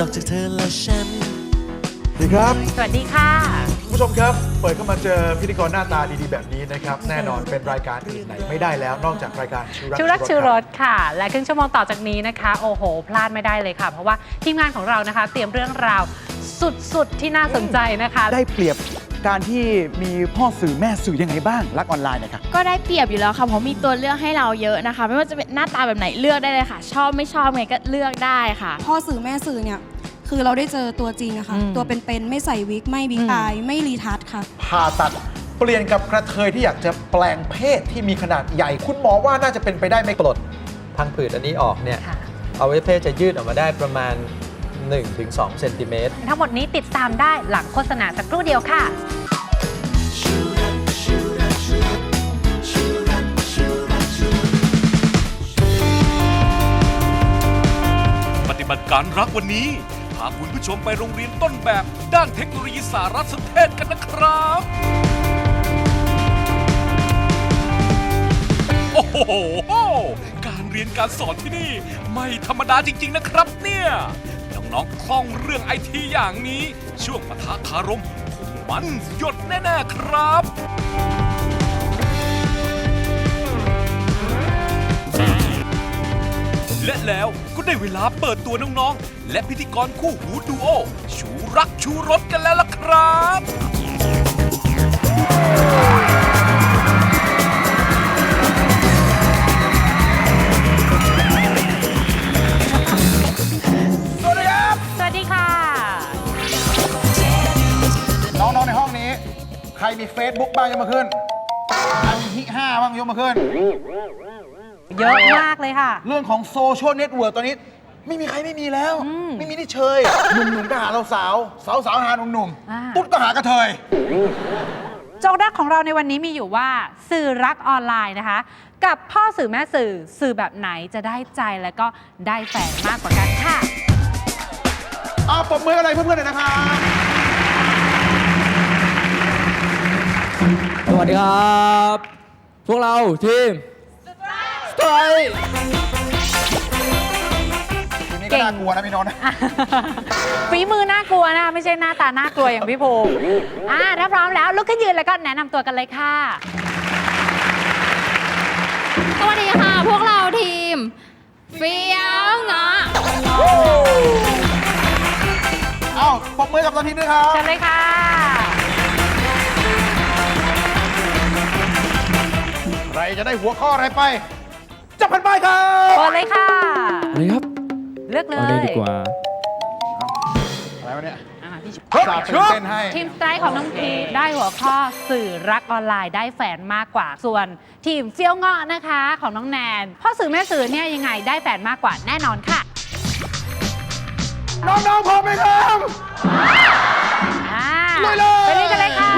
นอกจากเธอและฉัน สวัสดีครับสวัสดีค่ะ คุณผู้ชมครับ เปิดเข้ามาเจอพิธีกรหน้าตาดีๆแบบนี้นะครับ แน่นอนเป็นรายการอื่นไหนไม่ได้แล้ว นอกจากรายการชูรักชูรักชูรคบสค่ะ และครึ่งชั่วโมงต่อจากนี้นะคะ โอ้โห พลาดไม่ได้เลยค่ะ เพราะว่าทีมงานของเรานะคะ เตรียมเรื่องราวสุดๆที่น่าสนใจนะคะ ได้เปรียบการที่มีพ่อสื่อแม่สื่อยังไงบ้างรักออนไลน์นะครับก็ได้เปรียบอยู่แล้วค่ะเพราะมีตัวเลือกให้เราเยอะนะคะ ไม่ว่าจะเป็นหน้าตาแบบไหนเลือกได้เลยค่ะ ชอบไม่ชอบไงก็เลือกได้ค่ะ พ่อสื่อแม่สื่อเนี่ย คือเราได้เจอตัวจริงอะค่ะอืมตัวเป็นๆไม่ใส่วิกไม่วิกอืมอายไม่รีทัชค่ะ ผ่าตัดเปลี่ยนกับกระเทยที่อยากจะแปลงเพศที่มีขนาดใหญ่ คุณหมอว่าน่าจะเป็นไปได้ไหมปลดพังผืดอันนี้ออกเนี่ยค่ะอวัยวะเพศจะยืดออกมาได้ประมาณ 1-2เซนติเมตร ทั้งหมดนี้ติดตามได้หลังโฆษณาสักครู่เดียวค่ะ ปฏิบัติการรักวันนี้ พาคุณผู้ชมไปโรงเรียนต้นแบบ ด้านเทคโนโลยีสารสนเทศกันนะครับ โอ้โห การเรียนการสอนที่นี่ ไม่ธรรมดาจริง ๆ นะครับเนี่ย น้องๆคล่องเรื่องไอทีอย่างนี้ ช่วงปะทะคารมมันหยดแน่ๆครับ และแล้วก็ได้เวลาเปิดตัวน้องๆ และพิธีกรคู่หูดูโอชูรักชูรสกันแล้วล่ะครับ สวัสดีครับสวัสดีค่ะ น้องๆ ในห้องนี้ ใครมี Facebook บ้างยกมาขึ้นใครมีฮิห้าบ้างยกมาขึ้น เยอะมากเลยค่ะ เรื่องของโซเชียลเน็ตเวิร์กตอนนี้ ไม่มีใครไม่มีแล้ว อืมไม่มีที่เชยหนุ่มๆก็หาสาวสาวสาวๆหาหนุ่มอ่า ๆตุ๊ดก็หากระเทย โจทย์แรกของเราในวันนี้มีอยู่ว่า สื่อรักออนไลน์นะคะ กับพ่อสื่อแม่สื่อสื่อแบบไหนจะได้ใจและก็ได้แฟนมากกว่ากันค่ะ เอาปรบมืออะไรเพื่อนๆหน่อยนะครับสวัสดีครับ พวกเราทีม สไตล์ทีนี้ก็น่ากลัวนะพี่โน้องนะฝีมือน่ากลัวนะ ไม่ใช่หน้าตาน่ากลัวอย่างพี่ภูมิอ่าถ้าพร้อมแล้วลุกขึ้นยืนแล้วก็แนะนำตัวกันเลยค่ะ สวัสดีค่ะ พวกเราทีมเฟี้ยวเงาะเอาปรบมือกับตอนทีมด้วยครับ เชิญเลยค่ะ ใครจะได้หัวข้ออะไรไป จับพันป้ายครับ เปิดเลยค่ะ อะไรครับเลือกเลเอายเลยดีกว่า อะไรวะเนี่ยอ่าพี่ชุบสาดตื่นเต้นให้ ทีมสไตร์ของน้องพีได้หัวข้อสื่อรักออนไลน์ได้แฟนมากกว่า ส่วนทีมเฟี้ยวเงาะนะคะของน้องแนนพ่อสื่อแม่สื่อเนี่ยยังไงได้แฟนมากกว่าแน่นอนค่ะ น้องๆพร้อมไหมครับ อ่าลุยเลย ไปเล่นกันเลยค่ะ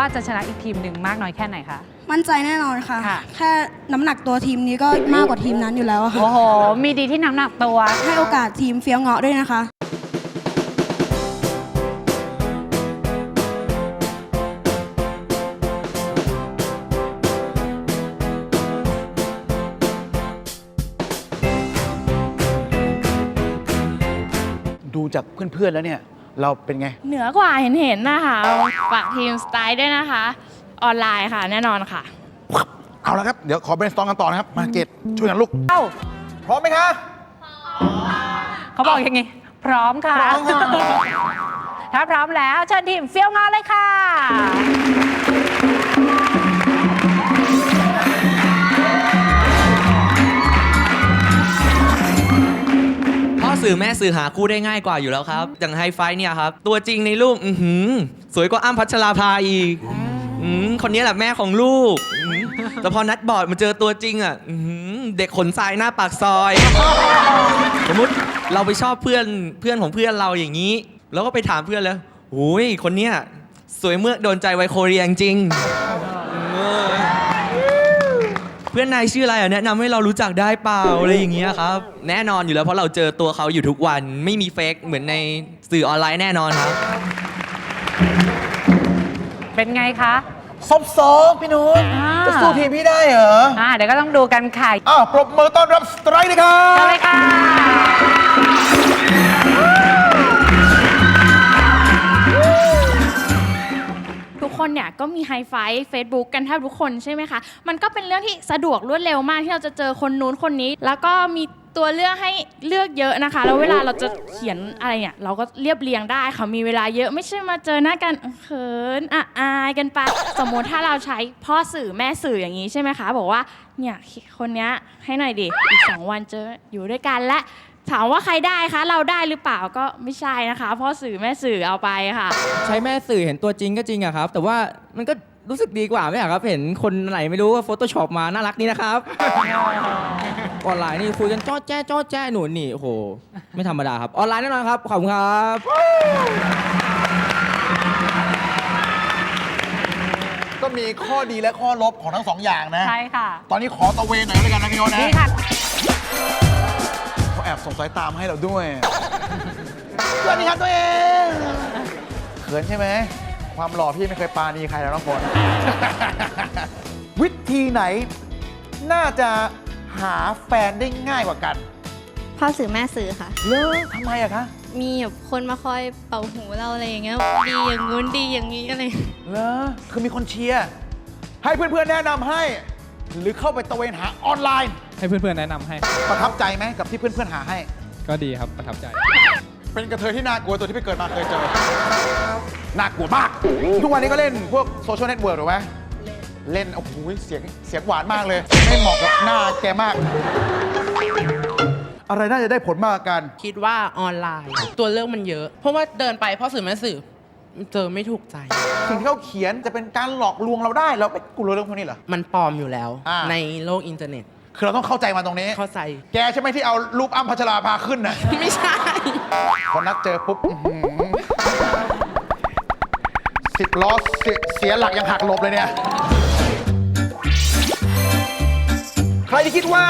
ว่าจะชนะอีกทีมหนึ่งมากน้อยแค่ไหนคะ มั่นใจแน่นอนค่ะ ค่ะ แค่น้ำหนักตัวทีมนี้ก็มากกว่าทีมนั้นอยู่แล้วอะค่ะ โอ้โห มีดีที่น้ำหนักตัว ให้โอกาสทีมเฟี้ยวเงาะด้วยนะคะ ดูจากเพื่อนๆแล้วเนี่ย เราเป็นไง เหนือกว่าเห็นเห็นๆนะคะฝากทีมสไตล์ด้วยนะคะ ออนไลน์ค่ะแน่นอนค่ะ เอาละครับ เดี๋ยวขอเบรนสตองกันต่อนะครับ มาเกตช่วยกันลูก เอ้าพร้อมไหมคะเขาบอกอย่างงี้พร้อมค่ะพร้อมค่ะ ถ้าพร้อมแล้วเชิญทีมเฟี้ยวงานเลยค่ะ สื่อแม่สื่อหาคู่ได้ง่ายกว่าอยู่แล้วครับ อย่างไฮไฟเนี่ยครับ ตัวจริงในรูปอือหือ สวยกว่าอ้ำพัชราภาอีกอืมคนนี้แหละแม่ของลูกอืมแต่พอนัดบอร์ดมาเจอตัวจริงอะอื้อหือเด็กขนทรายหน้าปากซอย สมมติเราไปชอบเพื่อนเพื่อนของเพื่อนเราอย่างนี้ แล้วก็ไปถามเพื่อนแล้วโอ้ยคนเนี้ยสวยเมื่อโดนใจไวโคเรียจริง เพื่อนนายชื่ออะไรอะแนะนำให้เรารู้จักได้เปล่าอะไรอย่างเงี้ยครับ แน่นอนอยู่แล้วเพราะเราเจอตัวเขาอยู่ทุกวันไม่มีเฟกเหมือนในสื่อออนไลน์แน่นอนครับ เป็นไงคะซบซ้องพี่นุ้ยอ่าจะสู้ทีมพี่ได้เหรอ อ่าเดี๋ยวก็ต้องดูกันค่ะอ้าวปรบมือต้อนรับสไตรค์เลยครัเชิญบเลยค่ะ คนเนี่ยก็มีไฮไฟ Facebook กันแทบทุกคนใช่ไหมคะ มันก็เป็นเรื่องที่สะดวกรวดเร็วมากที่เราจะเจอคนนู้นคนนี้ แล้วก็มีตัวเลือกให้เลือกเยอะนะคะ แล้วเวลาเราจะเขียนอะไรเนี่ยเราก็เรียบเรียงได้ค่ะมีเวลาเยอะไม่ใช่มาเจอหน้ากันเขินอะอายกันไปสมมติถ้าเราใช้พ่อสื่อแม่สื่ออย่างนี้ใช่ไหมคะ บอกว่าเนี่ยคนเนี้ยให้หน่อยดิอีกสองวันเจออยู่ด้วยกันและ ถามว่าใครได้คะ เราได้หรือเปล่าก็ไม่ใช่นะคะพ่อสื่อแม่สื่อเอาไปค่ะ ใช้แม่สื่อเห็นตัวจริงก็จริงอะครับ แต่ว่ามันก็รู้สึกดีกว่าไหมอะครับ เห็นคนไหนไม่รู้ว่า Photoshop มาน่ารักนี่นะครับ ออนไลน์นี่คุยกันจ้อแจ้จ้อแจ้หนูนี่โอ้โห ไม่ธรรมดาครับ ออนไลน์แน่นอนครับ ขอบคุณครับ ก็มีข้อดีและข้อลบของทั้งสองอย่างนะ ใช่ค่ะ ตอนนี้ขอตะเวนหน่อยแล้วกันนะพี่โน้ตนะ นี่ค่ะเขาแอบส่งสายตามให้เราด้วย สวัสดีครับตัวเองเขินใช่ไหม ความหล่อพี่ไม่เคยปาณีใครแล้วน้องฝน วิธีไหน น่าจะหาแฟนได้ง่ายกว่ากันพ่อสื่อแม่สื่อค่ะ เลอทำไมอะคะ มีแบบคนมาคอยเป่าหูเราอะไรอย่างเงี้ยดีอย่างงู้นดีอย่างนี้อะไรเลอคือมีคนเชียร์ ให้เพื่อนๆแนะนำให้ หรือเข้าไปตะเวนหาออนไลน์ ให้เพื่อนๆแนะนำให้ ประทับใจไหมกับที่เพื่อนๆหาให้ ก็ดีครับประทับใจ เป็นกระเทยที่น่ากลัวตัวที่ไม่เกิดมาเคยเจอ น่ากลัวมาก ทุกวันนี้ก็เล่นพวกโซเชียลเน็ตเวิร์กหรือไหมเล่น โอ้โห เสียง เสียงหวานมากเลย ไม่เหมาะกับหน้าแกมาก อะไรน่าจะได้ผลมากกว่ากัน คิดว่าออนไลน์ ตัวเลือกมันเยอะ เพราะว่าเดินไปพ่อสื่อแม่สื่อ เจอไม่ถูกใจ สิ่งที่เขาเขียนจะเป็นการหลอกลวงเราได้ เราไปกลัวเรื่องพวกนี้เหรอ มันปลอมอยู่แล้ว อ่า ในโลกอินเทอร์เน็ต คือเราต้องเข้าใจมันตรงนี้ เข้าใจ แกใช่ไหมที่เอารูปอ้ำพัชราภาขึ้นนะ ไม่ใช่ พอนัดเจอปุ๊บอื้อหือสิบล้อเสียเสียหลักยังหักหลบเลยเนี่ย ใครที่คิดว่า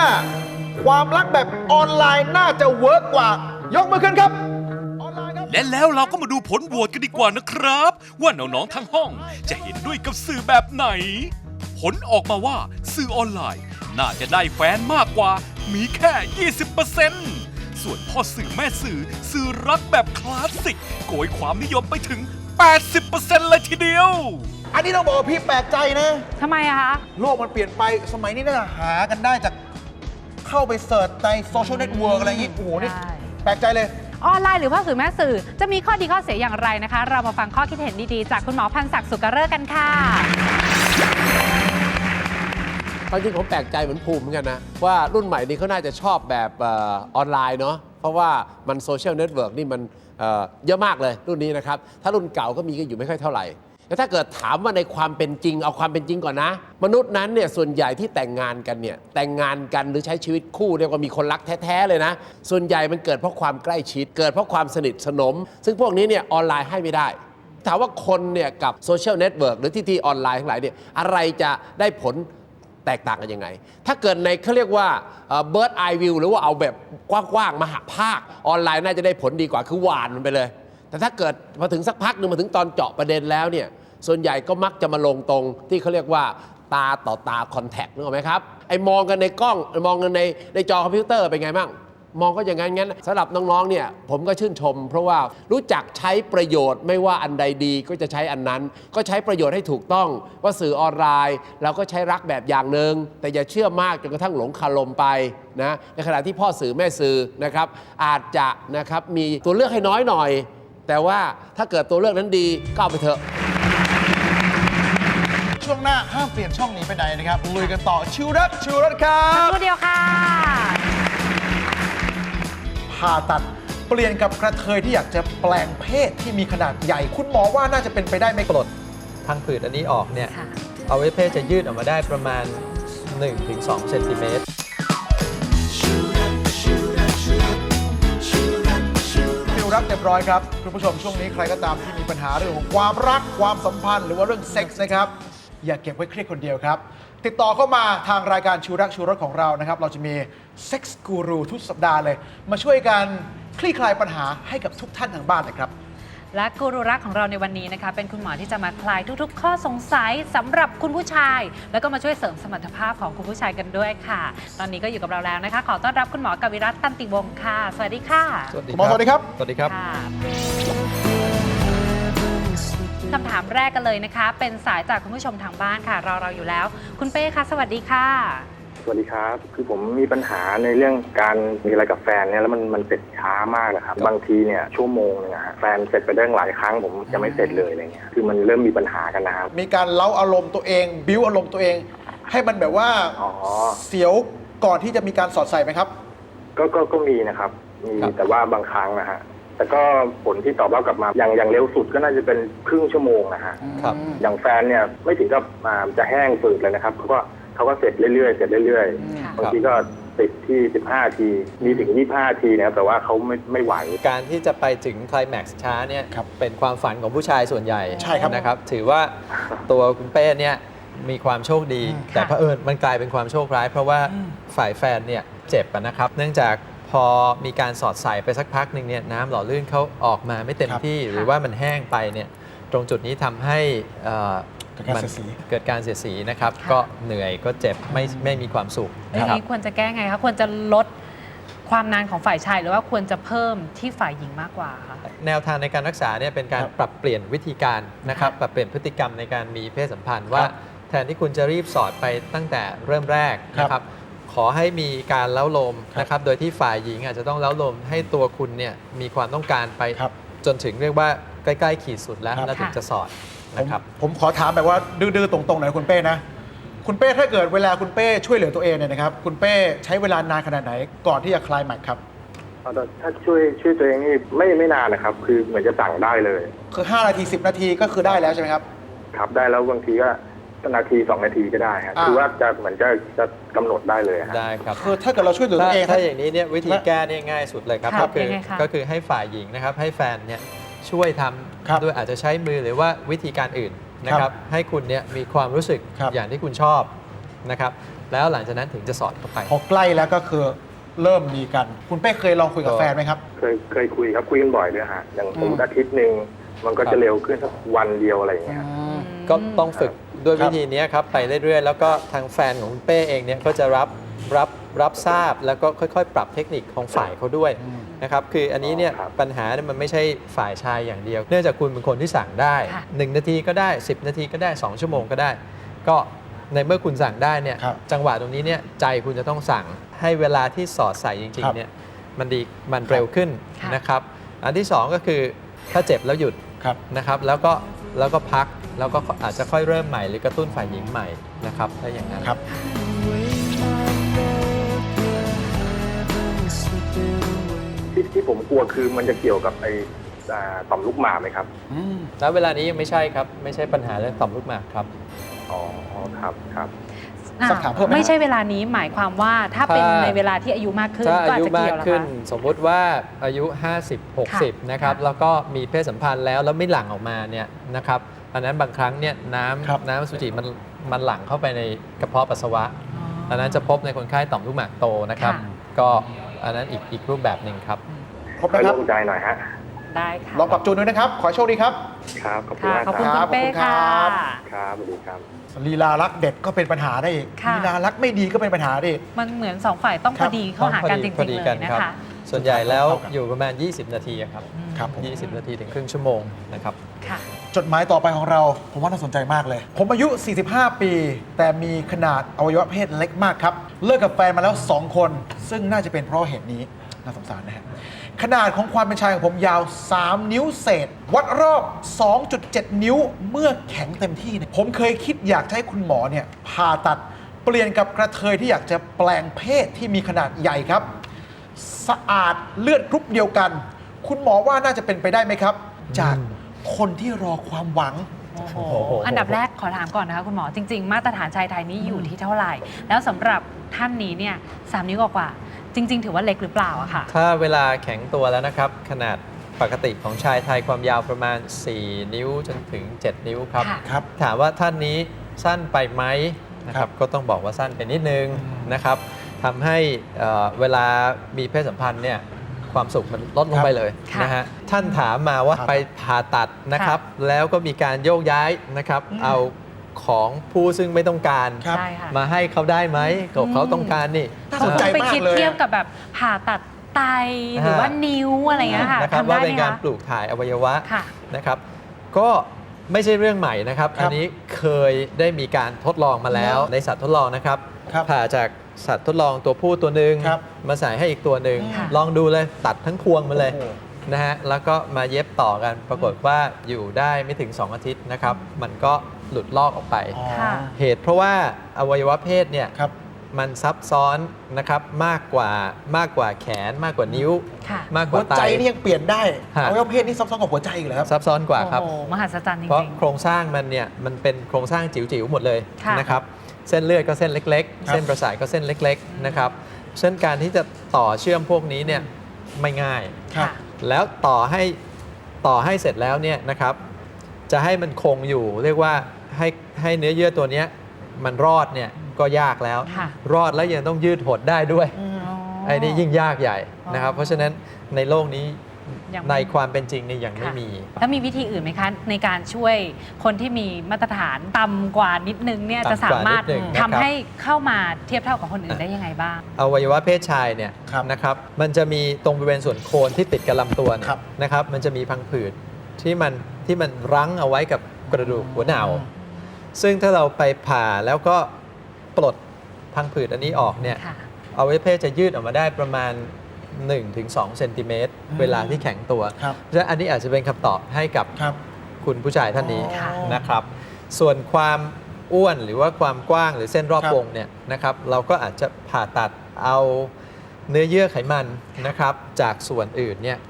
ความรักแบบออนไลน์น่าจะเวิร์กกว่า ยกมือขึ้นครับ และแล้วเราก็มาดูผลโหวตกันดีกว่านะครับ ว่าน้องๆทั้งห้องจะเห็นด้วยกับสื่อแบบไหน ผลออกมาว่าสื่อออนไลน์ น่าจะได้แฟนมากกว่า มีแค่ 20%ส่วนพ่อสื่อแม่สื่อสื่อรักแบบคลาสสิกโกยความนิยมไปถึง 80%เลยทีเดียว อันนี้ต้องบอกว่าพี่แปลกใจนะ ทำไมอะคะ โลกมันเปลี่ยนไปสมัยนี้น่าจะหากันได้จากเข้าไปเสิร์ชในโซเชียลเน็ตเวิร์กอะไรอย่างงี้โอ้โหนี่ใช่ แปลกใจเลย ออนไลน์หรือว่าสื่อแม่สื่อ จะมีข้อดีข้อเสียอย่างไรนะคะ เรามาฟังข้อคิดเห็นดีๆ จากคุณหมอพันศักดิ์สุกเริกกันค่ะความจริงผมแปลกใจเหมือนภูมิเหมือนกันนะ ว่ารุ่นใหม่นี้เขาน่าจะชอบแบบเออออนไลน์เนาะเพราะว่ามันโซเชียลเน็ตเวิร์กนี่มันเอ่อเยอะมากเลยรุ่นนี้นะครับ ถ้ารุ่นเก่าก็มีก็อยู่ไม่ค่อยเท่าไหร่ แล้วถ้าเกิดถามว่าในความเป็นจริง เอาความเป็นจริงก่อนนะ มนุษย์นั้นเนี่ยส่วนใหญ่ที่แต่งงานกันเนี่ยแต่งงานกันหรือใช้ชีวิตคู่เรียกว่ามีคนรักแท้ๆเลยนะ ส่วนใหญ่มันเกิดเพราะความใกล้ชิดเกิดเพราะความสนิทสนม ซึ่งพวกนี้เนี่ยออนไลน์ให้ไม่ได้ถามว่าคนเนี่ยกับโซเชียลเน็ตเวิร์กหรือที่ที่ออนไลน์ทั้งหลายเนี่ยอะไรจะได้ผลแตกต่างกันยังไง ถ้าเกิดในเขาเรียกว่าเบิร์ดไอวิวหรือว่าเอาแบบกว้างๆ มหาภาคออนไลน์น่าจะได้ผลดีกว่าคือหวานมันไปเลย แต่ถ้าเกิดมาถึงสักพักหนึ่งมาถึงตอนเจาะประเด็นแล้วเนี่ย ส่วนใหญ่ก็มักจะมาลงตรงที่เขาเรียกว่าตาต่อตาคอนแทคนึกออกไหมครับไอ้มองกันในกล้องมองกันในในจอคอมพิวเตอร์เป็นไงบ้างมองก็อย่างนั้นงั้นสำหรับน้องๆเนี่ยผมก็ชื่นชม เพราะว่ารู้จักใช้ประโยชน์ไม่ว่าอันใดดีก็จะใช้อันนั้น ก็ใช้ประโยชน์ให้ถูกต้อง ว่าสื่อออนไลน์ เราก็ใช้รักแบบอย่างหนึ่งแต่อย่าเชื่อมากจนกระทั่งหลงคารมไปนะในขณะที่พ่อสื่อแม่สื่อนะครับ อาจจะนะครับมีตัวเลือกให้น้อยหน่อย แต่ว่าถ้าเกิดตัวเลือกนั้นดีก็เอาไปเถอะ ช่วงหน้าห้ามเปลี่ยนช่องหนี้ไปไหนนะครับลุยกันต่อชิวรัตชิวรัตครับตัวเดียวค่ะ ผ่าตัดเปลี่ยนกับกระเทยที่อยากจะแปลงเพศที่มีขนาดใหญ่ คุณหมอว่าน่าจะเป็นไปได้ไหมปลดพังผืดอันนี้ออกเนี่ย ค่ะ เอาไว้เพศจะยืดออกมาได้ประมาณ 1-2เซนติเมตร ฟิลรักจะบร้อยครับ คุณผู้ชมช่วงนี้ใครก็ตามที่มีปัญหาเรื่องของความรักความสัมพันธ์ หรือว่าเรื่องเซ็กส์นะครับ อย่าเก็บไว้เครียดคนเดียวครับ ติดต่อเข้ามาทางรายการชูรักชูรสของเรานะครับ เราจะมีเซ็กส์กูรูทุกสัปดาห์เลย มาช่วยกันคลี่คลายปัญหาให้กับทุกท่านทางบ้านนะครับ และกูรูรักของเราในวันนี้นะคะ เป็นคุณหมอที่จะมาคลายทุก ๆ ข้อสงสัยสำหรับคุณผู้ชาย แล้วก็มาช่วยเสริมสมรรถภาพของคุณผู้ชายกันด้วยค่ะ ตอนนี้ก็อยู่กับเราแล้วนะคะ ขอต้อนรับคุณหมอกวิรัตน์ตันติวงศ์ค่ะ สวัสดีค่ะ สวัสดีคุณหมอสวัสดีครับ สวัสดีครับค่ะ คำถามแรกกันเลยนะคะ เป็นสายจากคุณผู้ชมทางบ้านค่ะรอเราอยู่แล้ว คุณเป้คะสวัสดีค่ะ สวัสดีครับ คือผมมีปัญหาในเรื่องการมีอะไรกับแฟนเนี่ยแล้วมันมันเสร็จช้ามากนะครับ บางทีเนี่ยชั่วโมงนึงอะฮะแฟนเสร็จไปได้หลายครั้งผมยังไม่เสร็จเลยอะไรเงี้ยคือมันเริ่มมีปัญหากันนะครับ มีการเล้าอารมณ์ตัวเอง บิ้วอารมณ์ตัวเอง ให้มันแบบว่าอ๋อ เสียวก่อนที่จะมีการสอดใส่ไหมครับ ก็ก็ก็มีนะครับ มีแต่ว่าบางครั้งนะฮะ แต่ก็ผลที่ตอบรับกลับมาอย่างอย่างเร็วสุดก็น่าจะเป็นครึ่งชั่วโมงนะฮะครับ อย่างแฟนเนี่ยไม่ถึงกับอ่าจะแห้งฝืดเลยนะครับเขาก็เขาก็เสร็จเรื่อยๆเสร็จเรื่อยค่ะๆบางทีก็ติดที่ 15 ที มีถึง 25 ทีนะครับแต่ว่าเขาไม่ไม่ไหว การที่จะไปถึงไคลแม็กซ์ช้าเนี่ยครับเป็นความฝันของผู้ชายส่วนใหญ่ใช่ครับ นะครับ ถือว่าตัวคุณเป้เนี่ยมีความโชคดีอืมแต่เผอิญมันกลายเป็นความโชคร้าย เพราะว่าฝ่ายแฟนเนี่ยเจ็บอะนะครับ เนื่องจาก พอมีการสอดใส่ไปสักพักหนึ่งเนี่ยน้ำหล่อลื่นเขาออกมาไม่เต็มครับที่หรือว่ามันแห้งไปเนี่ยตรงจุดนี้ทำให้เอ่อเกิดการมันเสียสี เกิดการเสียสีนะครับ ค่ะ ก็เหนื่อยก็เจ็บไม่ไม่มีความสุขเรื่องนะครับ นี้ควรจะแก้ไงคะควรจะลดความนานของฝ่ายชาย หรือว่าควรจะเพิ่มที่ฝ่ายหญิงมากกว่าคะ แนวทางในการรักษาเนี่ยเป็นการครับปรับเปลี่ยนวิธีการนะครับค่ะปรับเปลี่ยนพฤติกรรมในการมีเพศสัมพันธ์ว่าครับแทนที่คุณจะรีบสอดไปตั้งแต่เริ่มแรกครับนะครับ ขอให้มีการเล้าลมครับนะครับ โดยที่ฝ่ายหญิงอาจจะต้องเล้าลมให้ตัวคุณเนี่ยมีความต้องการไปครับจนถึงเรียกว่าใกล้ๆขีดสุดแล้วครับ แล้วถึงจะสอดผมนะครับ ผมขอถามแบบว่าดื้อๆตรงๆหน่อยคุณเป้นะ คุณเป้ถ้าเกิดเวลาคุณเป้ช่วยเหลือตัวเองเนี่ยนะครับ คุณเป้ใช้เวลานานขนาดไหนก่อนที่จะคลายแม็กซ์ครับ เอาแต่ถ้าช่วยช่วยตัวเองนี่ไม่ไม่นานนะครับ คือเหมือนจะสั่งได้เลย คือ 5 นาที 10 นาทีก็คือได้แล้วใช่ไหมครับ ครับได้แล้วบางทีก็ นาทีสองนาทีก็ได้ครับอ่า คือว่าจะเหมือนจะจะกำหนดได้เลยครับ ได้ครับคือถ้าเกิดเราช่วยเหลือถ้าตัวเองถ้าถ้าอย่างนี้เนี่ยวิธีแก้เนี่ยง่ายสุดเลยครับครัก็บคือยังไงคะ ก็คือให้ฝ่ายหญิงนะครับให้แฟนเนี่ยช่วยทครับำด้วยอาจจะใช้มือหรือว่าวิธีการอื่นนะคครัรับบให้คุณเนี่ยมีความรู้สึกครับ อย่างที่คุณชอบนะครับแล้วหลังจากนั้นถึงจะสอดเข้าไป พอใกล้แล้วก็คือเริ่มมีกัน คุณเป้เคยลองคุยกับแฟนไหมครับ เคยเคยคุยครับคุยกันบ่อยด้วยฮะอย่างสมมติอืมอาทิตย์หนึ่งมันก็ครัจะบ เร็วขึ้นสักวันเดียวอะไรอย่างเงี้ย ก็ต้องฝึก ด้วยครับวิธีนี้ครับไปเรื่อยๆ แล้วก็ทางแฟนของคุณเป้เองเนี่ยก็จะรับรับรับทราบแล้วก็ค่อยๆ ปรับเทคนิคของฝ่ายเขาด้วยนะครับคืออันนี้เนี่ยอ๋อครับปัญหาเนี่ยมันไม่ใช่ฝ่ายชายอย่างเดียว เนื่องจากคุณเป็นคนที่สั่งได้ค่ะ1นาทีก็ได้ 10 นาทีก็ได้ 2 ชั่วโมงก็ได้ ก็ในเมื่อคุณสั่งได้เนี่ยครับจังหวะตรงนี้เนี่ยใจคุณจะต้องสั่งให้เวลาที่สอดใส่จริครังบๆเนี่ยมันดีมันเร็วขึ้นค่ะนะครับ อันที่สองก็คือถ้าเจ็บแล้วหยุดครับนะครับแล้วก็ แล้วก็พักแล้วก็อาจจะค่อยเริ่มใหม่หรือกระตุ้นฝ่ายหญิงใหม่นะครับถ้าอย่างนั้นครับ ที่ที่ผมกลัวคือมันจะเกี่ยวกับไอ้อ่าต่อมลูกหมากไหมครับแล้วเวลานี้ยังไม่ใช่ครับ ไม่ใช่ปัญหาเรื่องต่อมลูกหมากครับ อ๋อครับครับอะ สักถามเพิ่มไหมไม่ใช่เวลานี้หมายความว่าถ้าเป็นถ้าในเวลาที่อายุมากขึ้นถ้าก็อาอาจยุจะเกี่มายกวแล้วขึ้นคะสมมุติว่าอายุ 50 60 นะครับค่ะแล้วก็มีเพศสัมพันธ์แล้วแล้วไม่หลั่งออกมาเนี่ยนะครับอันนั้นบางครั้งเนี่ยน้ครับำน้ำอสุจิมันมันหลั่งเข้าไปในกระเพาะปัสสาวะอันนั้นจะพบในคนไข้ต่อมลูกหมากโตนะครับค่ะก็อันนั้นอีกอีกรูปแบบหนึ่งครับครบให้นะคโล่รับงใจหน่อยฮะ ได้ค่ะ ลองปรับจูนด้วยนะครับ ขอให้โชคดีครับ ครับขอบคุณค่ะมากขอบคคุณรับคุณเป้ค่ะครับครับสวัสดีครับ ลีลารักเด็ดก็เป็นปัญหาได้อีกค่ะ ลีลารักไม่ดีก็เป็นปัญหาได้อีก มันเหมือนสองฝ่ายต้องคพรัอบดีเข้าหากันจริงพอๆดีเลยกันนะครับคะ ส่วนใหญ่แล้วเข้ากันอยู่ประมาณ 20 นาทีอะครับ ครับผม 20 นาทีถึงครึ่งชั่วโมงนะครับ ค่ะ จดหมายต่อไปของเรา ผมว่าน่าสนใจมากเลย ผมอายุ 45 ปี แต่มีขนาดอวัยวะเพศเล็กมากครับ เลิกกับแฟนมาแล้ว 2 คน ซึ่งน่าจะเป็นเพราะเหตุนี้ น่าสงสารนะฮะ ขนาดของความเป็นชายของผมยาว 3 นิ้วเศษ วัดรอบ 2.7 นิ้วเมื่อแข็งเต็มที่เนี่ยผมเคยคิดอยากให้คุณหมอเนี่ยผ่าตัดเปลี่ยนกับกระเทยที่อยากจะแปลงเพศที่มีขนาดใหญ่ครับ สะอาดเลือดกรุ๊ปเดียวกัน คุณหมอว่าน่าจะเป็นไปได้ไหมครับ จากคนที่รอความหวัง โอ้โหอันดับแรกขอถามก่อนนะคะคุณหมอจริง ๆ มาตรฐานชายไทยนี้อยู่ที่เท่าไหร่ แล้วสำหรับท่านนี้เนี่ยสามนิ้วกว่า จริง ๆ ถือว่าเล็กหรือเปล่าอะค่ะ ถ้าเวลาแข็งตัวแล้วนะครับ ขนาดปกติของชายไทยความยาวประมาณ 4 นิ้วจนถึง 7 นิ้วครับ ค่ะ ครับ ถามว่าท่านนี้สั้นไปไหมนะครับก็ต้องบอกว่าสั้นไปนิดนึงนะครับทำให้เอ่อเวลามีเพศสัมพันธ์เนี่ยความสุขมันลดลงไปเลยค่ะนะฮะท่านถามมาว่าครับ ไปผ่าตัดนะครับ แล้วก็มีการโยกย้ายนะครับเอา ของผู้ซึ่งไม่ต้องการ ครับ ใช่ค่ะ มาให้เขาได้ไหมกับเขาต้องการนี่ น่าสเขานคใจงไปมากคิดเลย เทียบกับแบบผ่าตัดไตหรือว่านิ้วอะไรอย่างเงี้ยค่ะนะครับทำว่าได้เป็นไหมการคะ ปลูกถ่ายอวัยวะค่ะ นะครับ ก็ไม่ใช่เรื่องใหม่นะครับ ครับอันนี้เคยได้มีการทดลองมาแล้วในสัตว์ทดลองนะครับ ครับผ่าจากสัตว์ทดลองตัวผู้ตัวหนึ่งครับมาใส่ให้อีกตัวหนึ่งค่ะ ลองดูเลยตัดทั้งพวงมาเลยโอ้โห นะฮะแล้วก็มาเย็บต่อกันปรากฏว่าอยู่ได้ไม่ถึง 2 อาทิตย์นะครับ มันก็ หลุดลอกออกไป อ๋อ ค่ะ เหตุเพราะว่าอวัยวะเพศเนี่ยครับ มันซับซ้อนนะครับมากกว่ามากกว่าแขนมากกว่านิ้ว ค่ะ มากกหัว่าวไต ใจนี่ยังเปลี่ยนได้ฮะ เอาเพศนี่ซับซ้อนกว่าหัวใจอีกเหรอครับ ซับซ้อนกว่าครับ โอ้โหมหัศจรรย์จเพราะริง โครงสร้างมันเนี่ยมันเป็นโครงสร้างจิ๋วๆหมดเลยค่ะนะครับเส้นเลือดก็เส้นเล็กคๆรับเส้นประสาทก็เส้นเล็กๆนะครับเช่นการที่จะต่อเชื่อมพวกนี้เนี่ยไม่ง่าย ๆ ค่ะ แล้วต่อให้ต่อให้เสร็จแล้วเนี่ยนะครับ จะให้มันคงอยู่เรียกว่า ให้ให้เนื้อเยื่อตัวเนี้ยมันรอดเนี่ยก็ยากแล้ว ค่ะ รอดแล้วยังต้องยืดหดได้ด้วยอ๋อไอ้นี่ยิ่งยากใหญ่นะครับอ๋อเพราะฉะนั้นในโลกนี้ยังไม่ในความเป็นจริงนี่ยังไม่ค่ะ มี แล้วมีวิธีอื่นไหมคะ ในการช่วยคนที่มีมาตรฐานต่ำกว่านิดนึงเนี่ยจะต่ำกว่าสามารถนิดนึงนะครับ ทำให้เข้ามาเทียบเท่ากับคนอื่นได้ยังไงบ้าง อวัยวะเพศชายเนี่ยครับนะครับ มันจะมีตรงบริเวณส่วนโคนที่ติดกับลำตัวเนี่ยครับนะครับ มันจะมีพังผืดที่มันที่มันรั้งเอาไว้กับกระดูกหัวเหนา ซึ่งถ้าเราไปผ่าแล้วก็ปลดพังผืดอันนี้ออกเนี่ยค่ะอวัยวะเพศจะยืดออกมาได้ประมาณ 1-2เซนติเมตรอืม เวลาที่แข็งตัวครับเพราะฉะนั้นอันนี้อาจจะเป็นคำตอบให้กับครับ คุณผู้ชายท่านนี้ค่ะ นะครับ ส่วนความอ้วนหรือว่าความกว้างหรือเส้นรอบครับ วงเนี่ยนะครับ เราก็อาจจะผ่าตัดเอาเนื้อเยื่อไขมันนะครับ จากส่วนอื่นเนี่ยใ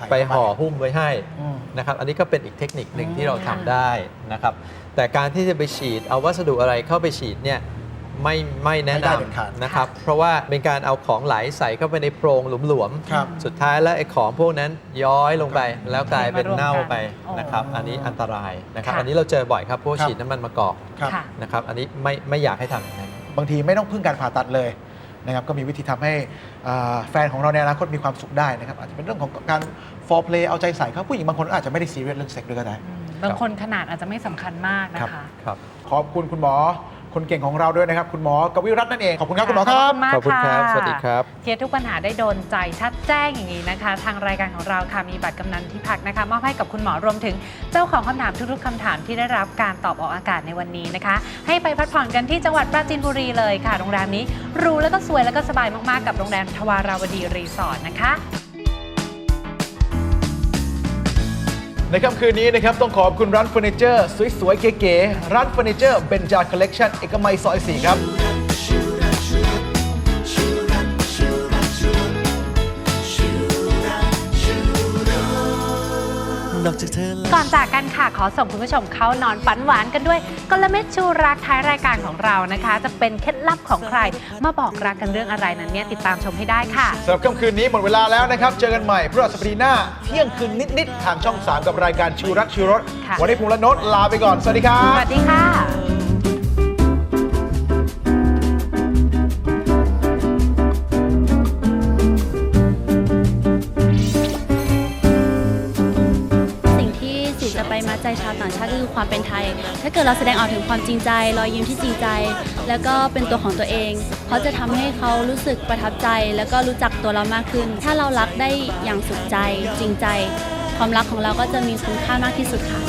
ส่ไปเข้าห่อหุ้มไว้ให้อืมนะครับ อันนี้ก็เป็นอีกเทคนิคหนึ่งอืมที่เราค่ะทำได้นะครับ แต่การที่จะไปฉีดเอาวัสดุอะไรเข้าไปฉีดเนี่ยไม่ไม่แนะไม่ได้เด็ดขาดนำนะครับ เพราะว่าเป็นการเอาของไหลใส่เข้าไปในโพรงหลวมครับ ๆสุดท้ายแล้วไอ้ของพวกนั้นย้อยลงไปแล้วกลายเป็นมารวมกันเน่าไปอ๋อนะครับ อันนี้อันตรายนะครับ ค่ะ อันนี้เราเจอบ่อยครับเพราะว่าครับฉีดน้ำมันมะกอกครับ ค่ะ นะครับ อันนี้ไม่ไม่อยากให้ทำอย่างนั้น บางทีไม่ต้องพึ่งการผ่าตัดเลย นะครับก็มีวิธีทำให้อ่าแฟนของเราในอนาคตมีความสุขได้นะครับอาจจะเป็นเรื่องของการฟอร์เพลย์เอาใจใส่เขาผู้หญิงบางคนอาจจะไม่ได้ซีเรียสเรื่องเซ็กส์ด้วยก็ได้อืมบางคนขนาดอาจจะไม่สำคัญมากนะคะครับขอบคุณคุณหมอ คนเก่งของเราด้วยนะครับ คุณหมอกวิรัตน์นั่นเอง ขอบคุณครับคุณหมอครับมากขอบคุณครับะสวัสดีครับ เคลียร์ทุกปัญหาได้โดนใจชัดแจ้งอย่างนี้นะคะ ทางรายการของเราค่ะมีบัตรกำนันที่พักนะคะมอบให้กับคุณหมอรวมถึงเจ้าของคำถามทุกๆคำถามที่ได้รับการตอบออกอากาศในวันนี้นะคะ ให้ไปพักผ่อนกันที่จังหวัดปราจีนบุรีเลยค่ะโรงแรมนี้หรูแล้วก็สวยแล้วก็สบายมากๆกับโรงแรมทวาราวดีรีสอร์ทนะคะ ในค่ำคืนนี้นะครับต้องขอบคุณร้านเฟอร์นิเจอร์สวยๆเก๋ๆร้านเฟอร์นิเจอร์เบนจาคอลเลกชันเอกมัยซอยสี่ครับ ก่อนจากกันค่ะขอส่งคุณผู้ชมเข้านอนฝันหวานกันด้วยกลเม็ดชูรักท้ายรายการของเรานะคะ จะเป็นเคล็ดลับของใคร มาบอกรักกันเรื่องอะไรนั้นเนี่ยติดตามชมให้ได้ค่ะสำหรับค่ำคืนนี้หมดเวลาแล้วนะครับ เจอกันใหม่พฤหัสบดีหน้า เที่ยงคืนนิด ๆ ทางช่อง 3 กับรายการชิวรักชิวรสค่ะวันนี้ภูมิและโนตลาไปก่อน สวัสดีครัสบวัสดีค่ะ ชาวต่างชาติก็คือความเป็นไทย ถ้าเกิดเราแสดงออกถึงความจริงใจรอยยิ้มที่จริงใจ แล้วก็เป็นตัวของตัวเอง เขาจะทำให้เขารู้สึกประทับใจ แล้วก็รู้จักตัวเรามากขึ้น ถ้าเรารักได้อย่างสุดใจจริงใจ ความรักของเราก็จะมีคุณค่ามากที่สุดค่ะ